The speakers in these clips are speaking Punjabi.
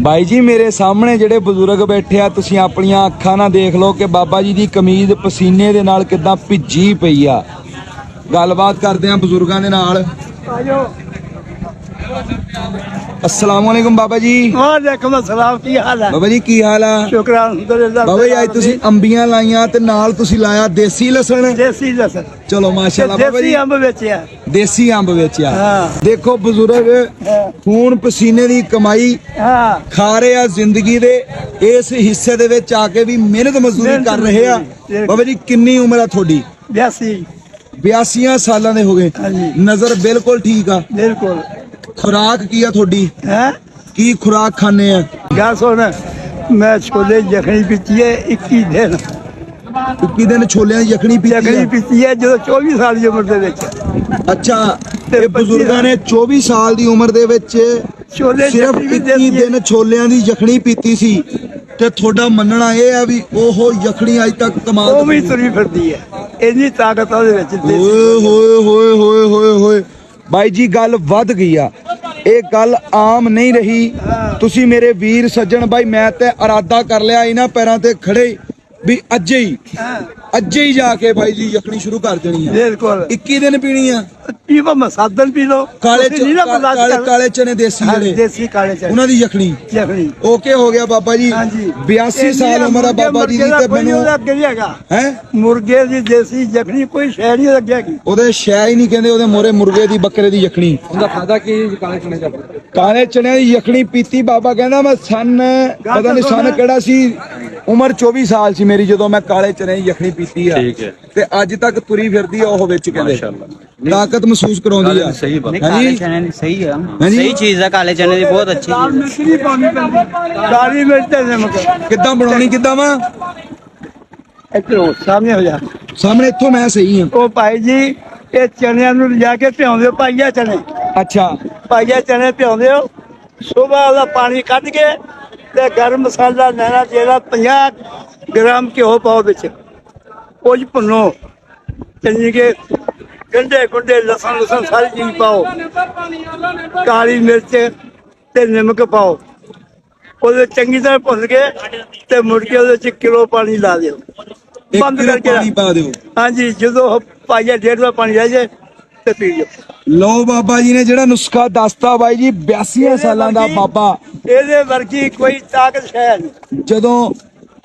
ਬਾਈ ਜੀ, ਮੇਰੇ ਸਾਹਮਣੇ ਜਿਹੜੇ ਬਜ਼ੁਰਗ ਬੈਠੇ ਆ, ਤੁਸੀਂ ਆਪਣੀਆਂ ਅੱਖਾਂ ਨਾਲ ਦੇਖ ਲਓ ਕਿ ਬਾਬਾ ਜੀ ਦੀ ਕਮੀਜ਼ ਪਸੀਨੇ ਦੇ ਨਾਲ ਕਿਦਾਂ ਭਿੱਜੀ ਪਈ ਆ। ਗੱਲਬਾਤ ਕਰਦੇ ਆ ਬਜ਼ੁਰਗਾਂ ਦੇ ਨਾਲ। ਆਜੋ ਅਸਲਾਮ ਵਾਲੇਕੁਮ ਬਾਬਾ ਜੀ। ਵਾਲੇਕੁਮ ਅਸਲਾਮ ਕੀ ਹਾਲ ਹੈ? ਬਾਬਾ ਜੀ ਕੀ ਹਾਲ ਆ? ਸ਼ੁਕਰਾਨ ਅਲਹਮਦੁਲਿਲਾ ਬਾਬਾ ਜੀ ਅੱਜ ਤੁਸੀਂ ਅੰਬੀਆਂ ਲਾਈਆਂ ਤੇ ਨਾਲ ਤੁਸੀਂ ਲਾਇਆ ਦੇਸੀ ਲਸਣ। ਦੇਸੀ ਲਸਣ। ਚਲੋ ਮਾਸ਼ਾਅੱਲਾ ਬਾਬਾ ਦੇਸੀ ਜੀ ਅੰਬ ਵੇਚਿਆ। ਦੇਸੀ ਅੰਬ ਵੇਚਿਆ। ਹਾਂ। ਦੇਖੋ ਬਜ਼ੁਰਗ ਖੂਨ ਪਸੀਨੇ ਦੀ ਕਮਾਈ ਹਾਂ। ਖਾ ਰਹੇ ਆ ਜ਼ਿੰਦਗੀ ਦੇ। ਇਸ ਹਿੱਸੇ ਦੇ ਵਿੱਚ ਆ ਕੇ ਵੀ ਮਿਹਨਤ ਮਜ਼ਦੂਰੀ ਕਰ ਰਹੇ ਆ। ਬਾਬਾ ਜੀ ਕਿੰਨੀ ਉਮਰ ਆ ਤੁਹਾਡੀ? ਦੇਸੀ 82 ਸਾਲਾਂ ਦੇ ਹੋ ਗਏ। ਨਜ਼ਰ ਬਿਲਕੁਲ ਠੀਕ ਆ। ਬਿਲਕੁਲ। ਖੁਰਾਕ ਕੀ ਆ ਤੁਹਾਡੀ? ਹੈ? ਕੀ ਖੁਰਾਕ ਖਾਣੇ ਆ? ਗੱਲ ਸੁਣ ਮੈਂ ਛੋਲੇ ਜਖਣੀ ਪੀਤੀ ਹੈ 21 ਦਿਨ। ਇੱਕੀ ਦਿਨ ਛੋਲਿਆਂ ਦੀ ਯਖਣੀ ਪੀਤੀ ਜਖਣੀ ਪੀਤੀ ਹੈ ਜਦੋਂ 24 ਸਾਲ ਦੀ ਉਮਰ ਦੇ ਵਿੱਚ। ਅੱਛਾ ਤੇ ਬਜ਼ੁਰਗਾਂ ਨੇ 24 ਸਾਲ ਦੀ ਉਮਰ ਦੇ ਵਿੱਚ ਛੋਲੇ ਸਿਰਫ ਜਖਣੀ ਵੀ 21 ਦੇਸੀ ਦਿਨ ਛੋਲਿਆਂ ਦੀ ਯਖਣੀ ਪੀਤੀ ਸੀ। ਤੇ ਤੁਹਾਡਾ ਮੰਨਣਾ ਇਹ ਆ ਵੀ ਉਹ ਯਖਣੀ ਅੱਜ ਤੱਕ ਕਮਾਲ ਉਹ ਵੀ ਤੁਰੀ ਫਿਰਦੀ ਹੈ ਇੰਨੀ ਤਾਕਤ ਉਹਦੇ ਵਿੱਚ ਹੋਏ ਹੋਏ ਹੋਏ ਹੋਏ ਹੋਏ। ਬਾਈ ਜੀ, ਗੱਲ ਵੱਧ ਗਈ ਆ। ਇਹ ਗੱਲ ਆਮ ਨਹੀਂ ਰਹੀ। ਤੁਸੀਂ ਮੇਰੇ ਵੀਰ ਸੱਜਣ ਬਾਈ, ਮੈਂ ਤੇ ਇਰਾਦਾ ਕਰ ਲਿਆ, ਇਹਨਾਂ ਪੈਰਾਂ ਤੇ ਖੜੇ। ਵੀ ਅੱਜੇ ਹੀ ਅੱਜੇ ਹੀ ਜਾ ਕੇ ਬਾਈ ਜੀ ਯਖਣੀ ਸ਼ੁਰੂ ਕਰ ਦੇਣੀ ਆ। ਬਿਲਕੁਲ। 21 ਦਿਨ ਪੀਣੀ ਆ। ਪੀਵਾ ਮਸਾਦਨ ਪੀ ਲੋ ਕਾਲੇ ਕਾਲੇ ਕਾਲੇ ਚਨੇ ਦੇਸੀ ਜਿਹੜੇ। ਦੇਸੀ ਕਾਲੇ ਚਾਹ ਉਹਨਾਂ ਦੀ ਯਖਣੀ ਜਖਣੀ ਓਕੇ ਹੋ ਗਿਆ ਬਾਬਾ ਜੀ। ਹਾਂਜੀ। 82 ਸਾਲ ਉਮਰ ਆ ਬਾਬਾ ਜੀ ਦੀ ਤੇ ਮੈਨੂੰ ਉਹਦਾ ਅੱਗੇ ਨਹੀਂ ਹੈਗਾ। ਹੈ? ਮੁਰਗੇ ਦੀ ਦੇਸੀ ਜਖਣੀ ਕੋਈ ਸ਼ੈ ਨਹੀਂ ਲੱਗੇਗੀ ਉਹਦੇ ਸ਼ੈ ਹੀ ਨਹੀਂ ਕਹਿੰਦੇ ਉਹਦੇ ਮੋਰੇ ਮੁਰਗੇ ਦੀ ਬੱਕਰੇ ਦੀ ਯਖਣੀ ਉਹਦਾ ਫਾਇਦਾ ਕੀ ਕਾਲੇ ਚਨੇ ਦਾ? ਕਾਲੇ ਚਣਿਆਂ ਦੀ ਯਖਣੀ ਪੀਤੀ ਬਾਬਾ ਕਹਿੰਦਾ ਮੈਂ ਸਨ ਪਤਾ ਨਹੀਂ ਸਨ ਕਿਹੜਾ ਸੀ। ਉਮਰ 24 ਸਾਲ ਸੀ ਮੇਰੀ ਜਦੋਂ ਮੈਂ ਕਾਲੇ ਚਨੇ ਯਖਣੀ ਪੀਤੀ ਆ। ਤੇ ਅੱਜ ਤੱਕ ਤੁਰੀ ਫਿਰਦੀ ਆ ਉਹ ਵਿੱਚ ਕਹਿੰਦੇ। ਤਾਕਤ ਮਹਿਸੂਸ ਕਰਾਉਂਦੀ ਆ। ਸਹੀ ਬਾਤ ਕਾਲੇ ਚਨੇ ਦੀ ਸਹੀ ਆ। ਸਹੀ ਚੀਜ਼ ਆ ਕਾਲੇ ਚਨੇ ਦੀ ਬਹੁਤ ਅੱਛੀ ਚੀਜ਼ ਮਿੱਟੀ ਤੇ ਨਮਕ ਕਿੱਦਾਂ ਬਣਾਉਣੀ ਕਿੱਦਾਂ ਵਾ? ਇੱਧਰੋਂ ਸਾਹਮਣੇ ਹੋ ਜਾ। ਸਾਹਮਣੇ ਇੱਥੋਂ ਮੈਂ ਸਹੀ ਹਾਂ ਉਹ ਭਾਈ ਜੀ ਇਹ ਚਨਿਆਂ ਨੂੰ ਲਿਜਾ ਕੇ ਭਿਉਂਦੇ ਹੋ ਪਾਈਆ ਚਨੇ। ਅੱਛਾ। ਪਾਈਆ ਚਨੇ ਭਿਉਂਦੇ ਹੋ। ਸਵੇਰ ਦਾ ਪਾਣੀ ਕੱਢ ਕੇ ਤੇ ਗਰਮ ਮਸਾਲਾ ਲੈਣਾ ਜਿਹੜਾ 50 ਗ੍ਰਾਮ ਘਿਓ ਪਾਓ ਵਿੱਚ। ਚ ਭੁੰਨੋ। ਚੰਗੀ ਕੇ ਗੰਡੇ ਗੁੰਡੇ ਲਸਣ ਲਸਣ ਸਾਰੀ ਚੀਜ਼ ਪਾਓ। ਕਾਲੀ ਮਿਰਚ ਤੇ ਨਮਕ ਪਾਓ। ਉਹਦੇ ਚੰਗੀ ਤਰ੍ਹਾਂ ਭੁੰਨ ਕੇ ਤੇ ਮੁੜ ਕੇ ਉਹਦੇ ਚ ਕਿਲੋ ਪਾਣੀ ਲਾ ਦਿਓ। ਬੰਦ ਕਰਕੇ ਪਾਣੀ ਪਾ ਦਿਓ। ਹਾਂਜੀ ਜਦੋਂ ਪਾਈਆ ਡੇਢ ਦਾ ਪਾਣੀ ਰਹਿ ਜਾਏ ਤੇ ਲਓ ਬਾਬਾ ਜੀ ਨੇ ਜਿਹੜਾ ਨੁਸਖਾ ਦੱਸਤਾ ਬਾਈ ਜੀ 82 ਸਾਲਾਂ ਦਾ ਬਾਬਾ। ਇਹਦੇ ਵਰਗੀ ਕੋਈ ਤਾਕਤ ਨਹੀਂ। ਜਦੋਂ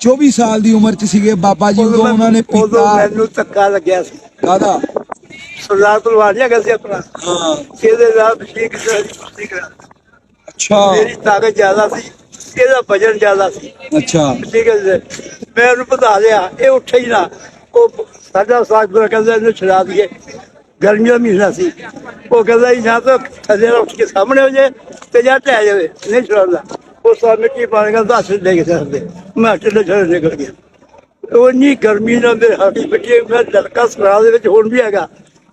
24 ਸਾਲ ਦੀ ਉਮਰ ਚ ਸੀਗੇ ਬਾਬਾ ਜੀ ਉਦੋਂ ਉਹਨਾਂ ਨੇ ਪੀਤਾ। ਮੈਨੂੰ ਧੱਕਾ ਲੱਗਿਆ ਸੀ। ਕਾਦਾ ਸਰਦਾਰ ਤਲਵਾਰੀਆ ਗਿਆ ਸੀ ਆਪਣਾ। ਹਾਂ। ਇਹਦੇ ਨਾਲ ਠੀਕ ਕਰਾ ਅੱਛਾ। ਮੇਰੀ ਤਾਕਤ ਜ਼ਿਆਦਾ ਸੀ ਇਹਦਾ ਵਜਨ ਜ਼ਿਆਦਾ ਸੀ। ਅੱਛਾ। ਠੀਕ ਹੈ ਜੀ। ਮੈਂ ਉਹਨੂੰ ਵਧਾ ਲਿਆ ਇਹ ਉੱਠੇ ਹੀ ਨਾ। ਉਹ ਸਾਡਾ ਸਾਥ ਬਰ ਕਹਿੰਦਾ ਇਹਨੂੰ ਛਡਾ ਦਈਏ। ਗਰਮੀ ਦਾ ਮਹੀਨਾ ਸੀ। ਉਹ ਕਹਿੰਦਾ ਜੀ, ਜਾਂ ਤਾਂ ਥੱਲੇ ਉੱਠ ਕੇ ਸਾਹਮਣੇ ਹੋ ਜਾਏ ਤੇ ਜਾਂ ਟਹਿ ਜਾਵੇ, ਨਹੀਂ ਛਡਾਉਂਦਾ ਉਹ ਸਾਹ ਮਿੱਟੀ ਪਾਣੀ ਦੱਸ ਲੈ ਕੇ ਸਕਦੇ। ਮੈਂ ਢਿੱਲੇ ਛੜੇ ਨਿਕਲ ਗਿਆ। ਉਹ ਇੰਨੀ ਗਰਮੀ ਨਾਲ ਮੇਰੇ ਹੱਡੀ ਪਿੱਟੀ ਮੈਂ ਲੜਕਾ ਸਰਾ ਦੇ ਵਿੱਚ ਹੁਣ ਵੀ ਹੈਗਾ।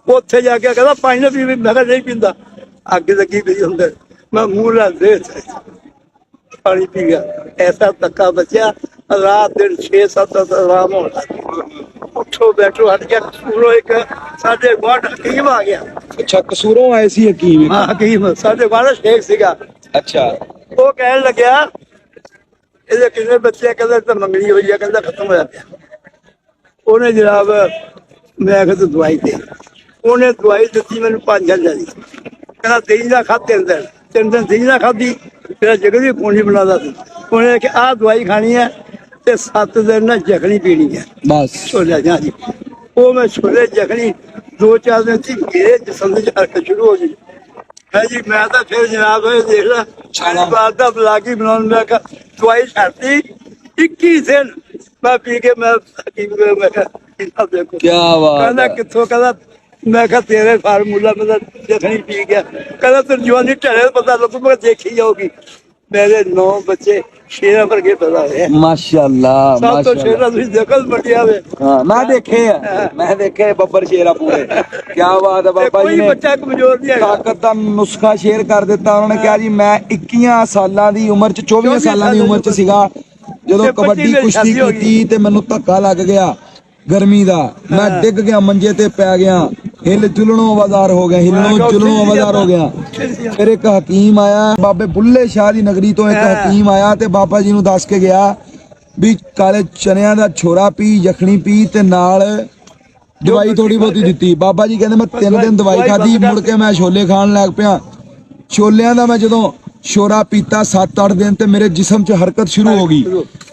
ਉੱਥੇ ਜਾ ਕੇ ਕਹਿੰਦਾ, ਪਾਣੀ ਨਾ ਪੀਵੇ। ਮੈਂ ਕਿਹਾ, ਨਹੀਂ ਪੀਂਦਾ। ਅੱਗ ਲੱਗੀ ਪਈ ਅੰਦਰ। ਮੈਂ ਮੂੰਹ ਲਾ ਦੇ ਪਾਣੀ ਪੀ ਗਿਆ। ਐਸਾ ਧੱਕਾ ਬਚਿਆ। ਰਾਤ ਦਿਨ 6-7 ਦਾ ਆਰਾਮ ਹੋਣਾ ਉੱਠੋ ਬੈਠੋ ਹਟ ਗਿਆ ਕਸੂਰੋਂ ਇੱਕ ਸਾਡੇ ਗੁਆਂਢ ਹਕੀਮ ਆ ਗਿਆ। ਅੱਛਾ ਕਸੂਰੋਂ ਆਏ ਸੀ ਹਕੀਮ ਹਾਂ ਹਕੀਮ ਸਾਡੇ ਗੁਆਂਢ ਸ਼ੇਖ ਸੀਗਾ। ਅੱਛਾ। ਉਹ ਕਹਿਣ ਲੱਗਿਆ ਇਹਦੇ ਕਿੰਨੇ ਬੱਚੇ? ਕਹਿੰਦਾ ਤਾਂ ਮੰਗਣੀ ਹੋਈ ਆ ਕਹਿੰਦਾ ਖਤਮ ਹੋਇਆ ਪਿਆ ਉਹਨੇ ਜਨਾਬ ਮੈਂ ਕਿਹਾ ਤੂੰ ਦਵਾਈ ਦੇ। ਉਹਨੇ ਦਵਾਈ ਦਿੱਤੀ ਮੈਨੂੰ 5000 ਦੀ। ਕਹਿੰਦਾ ਦਹੀਂ ਦਾ ਖਾ ਤਿੰਨ ਦਿਨ। ਤਿੰਨ ਦਿਨ ਦਹੀਂ ਦਾ ਖਾਦੀ ਫਿਰ ਜਗ੍ਹਾ ਵੀ ਪੂਣੀ ਬਣਾਦਾ ਸੀ ਉਹਨੇ ਕਿ ਆਹ ਦਵਾਈ ਖਾਣੀ ਹੈ ਤੇ 7 ਦਿਨ ਨਾ ਜਖਣੀ ਪੀਣੀ ਹੈ ਬਸ। ਛੋਲੇ ਜਾਂ ਜੀ ਉਹ ਮੈਂ ਛੋਲੇ ਜਖਣੀ ਦੋ ਚਾਰ ਦਿਨ ਸੀ ਮੇਰੇ ਜਿਸਮ ਦੇ ਹਰਕਤ ਸ਼ੁਰੂ ਹੋ ਗਈ। ਹੈ ਜੀ ਮੈਂ ਤਾਂ ਫਿਰ ਜਨਾਬ ਇਹ ਦੇਖ ਲਾ ਛਾਲਾ ਬਾਤ ਦਾ ਬਲਾਗੀ ਬਣਾਉਣ ਮੈਂ ਕਿਹਾ ਦਵਾਈ ਛੱਡਤੀ 21 ਦਿਨ ਮੈਂ ਪੀ ਕੇ ਮੈਂ ਹਕੀਮ ਕੋਲ ਮੈਂ ਕਿਹਾ ਇਹਨਾਂ ਦੇਖੋ ਕੀ ਬਾਤ ਕਹਿੰਦਾ। ਕਿੱਥੋਂ ਕਹਿੰਦਾ ਮੈਂ ਕਿਹਾ ਤੇਰੇ ਫਾਰਮੂਲਾ ਮੈਂ ਤਾਂ ਜਖਣੀ ਪੀ ਗਿਆ। ਕਹਿੰਦਾ ਤੂੰ ਜਵਾਨੀ ਢਲੇ ਪਤਾ ਲੱਗੂ ਮੈਂ ਦੇਖੀ ਜਾਊਗੀ। ਮੇਰੇ ਨੌ ਬੱਚੇ ਸ਼ੇਰਾਂ ਵਰਗੇ ਪੈਦਾ ਹੋਏ ਮਾਸ਼ਾਅੱਲਾ ਸਭ ਤੋਂ ਸ਼ੇਰਾਂ ਤੁਸੀਂ ਦੇਖੋ ਮੰਡਿਆ ਵੇ। ਹਾਂ ਮੈਂ ਦੇਖੇ ਆ। ਮੈਂ ਦੇਖੇ ਬੱਬਰ ਸ਼ੇਰਾ ਪੂਰੇ। ਕੀ ਬਾਤ ਹੈ ਬਾਬਾ ਜੀ ਕੋਈ ਨੇ ਬੱਚਾ ਕਮਜ਼ੋਰ ਨਹੀਂ ਹੈਗਾ। ਤਾਕਤ ਦਾ ਨੁਸਖਾ ਸ਼ੇਅਰ ਕਰ ਦਿੱਤਾ ਉਹਨਾਂ ਨੇ ਕਿਹਾ ਜੀ ਮੈਂ 21 ਸਾਲਾਂ ਦੀ ਉਮਰ ਚ 24 ਸਾਲਾਂ ਦੀ ਉਮਰ ਚ ਸੀਗਾ। ਜਦੋਂ ਕਬੱਡੀ ਕੁਸ਼ਤੀ। ਕੀਤੀ ਤੇ ਮੈਨੂੰ ਧੱਕਾ ਲੱਗ ਗਿਆ ਗਰਮੀ ਦਾ। ਮੈਂ ਡਿੱਗ ਗਿਆ ਮੰਜੇ ਤੇ ਪੈ ਗਿਆ। ਹਿੱਲ ਜੁਲਣੋਂ ਆਵਾਜ਼ਾਰ ਹੋ ਗਿਆ ਹਿੱਲਣੋਂ ਜੁਲਣੋਂ ਆਵਾਜ਼ਾਰ ਹੋ ਗਿਆ। ਫਿਰ ਇੱਕ ਹਕੀਮ ਆਇਆ ਬਾਬੇ ਬੁੱਲੇ ਸ਼ਾਹ ਦੀ ਨਗਰੀ ਤੋਂ ਇੱਕ ਹਕੀਮ ਆਇਆ ਤੇ ਬਾਬਾ ਜੀ ਨੂੰ ਦੱਸ ਕੇ ਗਿਆ ਵੀ ਕਾਲੇ ਚਨਿਆਂ ਦਾ ਛੋਰਾ ਪੀ ਯਖਣੀ ਪੀ ਤੇ ਨਾਲ ਦਵਾਈ ਥੋੜੀ ਬਹੁਤੀ ਦਿੱਤੀ। ਬਾਬਾ ਜੀ ਕਹਿੰਦੇ ਮੈਂ ਤਿੰਨ ਦਿਨ ਦਵਾਈ ਖਾਧੀ ਮੁੜ ਕੇ ਮੈਂ ਛੋਲੇ ਖਾਣ ਲੱਗ ਪਿਆ। ਛੋਲਿਆਂ ਦਾ ਮੈਂ ਜਦੋਂ ਸ਼ੋਰਾ ਪੀਤਾ 7-8 ਦਿਨ ਤੇ ਮੇਰੇ ਜਿਸਮ 'ਚ ਹਰਕਤ ਸ਼ੁਰੂ ਹੋ ਗਈ।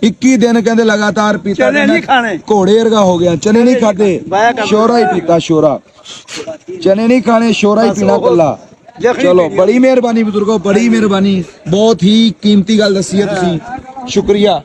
21 ਦਿਨ ਕਹਿੰਦੇ ਲਗਾਤਾਰ ਪੀਤਾ ਚਨੇ ਨਹੀਂ ਖਾਣੇ। ਘੋੜੇ ਵਰਗਾ ਹੋ ਗਿਆ। ਚਨੇ ਨਹੀਂ ਖਾਦੇ ਸ਼ੋਰਾ ਹੀ ਪੀਤਾ ਸ਼ੋਰਾ। ਚਨੇ ਨਹੀਂ ਖਾਣੇ ਸ਼ੋਰਾ ਹੀ ਪੀਣਾ ਕੱਲਾ ਚਲੋ। ਬੜੀ ਮਿਹਰਬਾਨੀ ਬਜ਼ੁਰਗੋ ਬੜੀ ਮਿਹਰਬਾਨੀ। ਬਹੁਤ ਹੀ ਕੀਮਤੀ ਗੱਲ ਦੱਸੀ ਹੈ ਤੁਸੀਂ। ਸ਼ੁਕਰੀਆ।